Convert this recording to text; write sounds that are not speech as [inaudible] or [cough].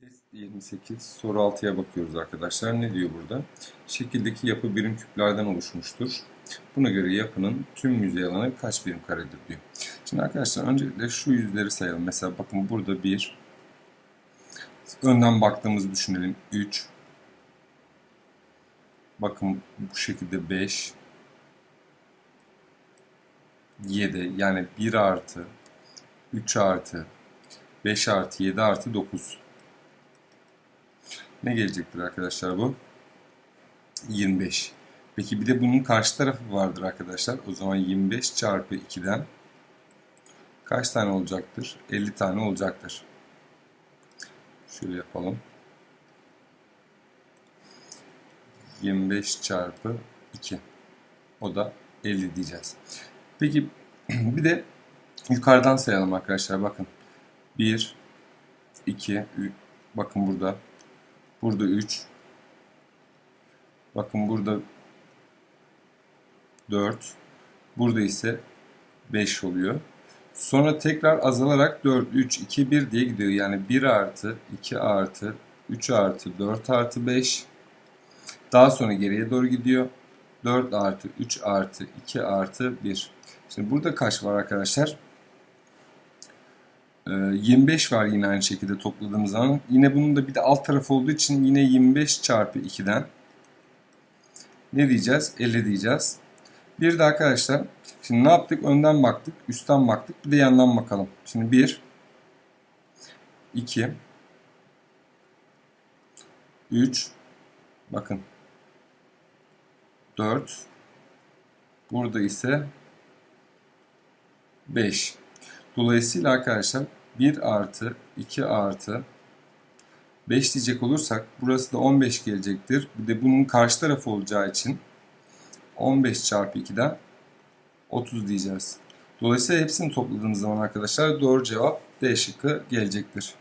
Test 28 soru 6'ya bakıyoruz arkadaşlar. Ne diyor burada? Şekildeki yapı birim küplerden oluşmuştur. Buna göre yapının tüm yüzey alanı kaç birim karedir diyor. Şimdi arkadaşlar öncelikle şu yüzleri sayalım. Mesela bakın burada 1. Önden baktığımızı düşünelim. 3. Bakın bu şekilde 5. 7 yani 1 artı 3 artı 5 artı 7 artı 9. Ne gelecektir arkadaşlar bu? 25. Peki bir de bunun karşı tarafı vardır arkadaşlar. O zaman 25 çarpı 2'den kaç tane olacaktır? 50 tane olacaktır. Şöyle yapalım. 25 çarpı 2. O da 50 diyeceğiz. Peki [clears throat] bir de yukarıdan sayalım arkadaşlar. Bakın. 1, 2, bakın burada. Burada 3. Bakın burada 4. Burada ise 5 oluyor. Sonra tekrar azalarak 4, 3, 2, 1 diye gidiyor. Yani 1 artı, 2 artı, 3 artı, 4 artı 5. Daha sonra geriye doğru gidiyor. 4 artı, 3 artı, 2 artı 1. Şimdi burada kaç var arkadaşlar? 25 var yine aynı şekilde topladığımız zaman. Yine bunun da bir de alt tarafı olduğu için yine 25 çarpı 2'den ne diyeceğiz? 50 diyeceğiz. Bir de arkadaşlar şimdi ne yaptık? Önden baktık, üstten baktık. Bir de yandan bakalım. Şimdi 1 2 3 bakın 4 burada ise 5 Dolayısıyla arkadaşlar 1 artı 2 artı 5 diyecek olursak burası da 15 gelecektir. Bir de bunun karşı tarafı olacağı için 15 çarpı 2'den 30 diyeceğiz. Dolayısıyla hepsini topladığımız zaman arkadaşlar doğru cevap D şıkkı gelecektir.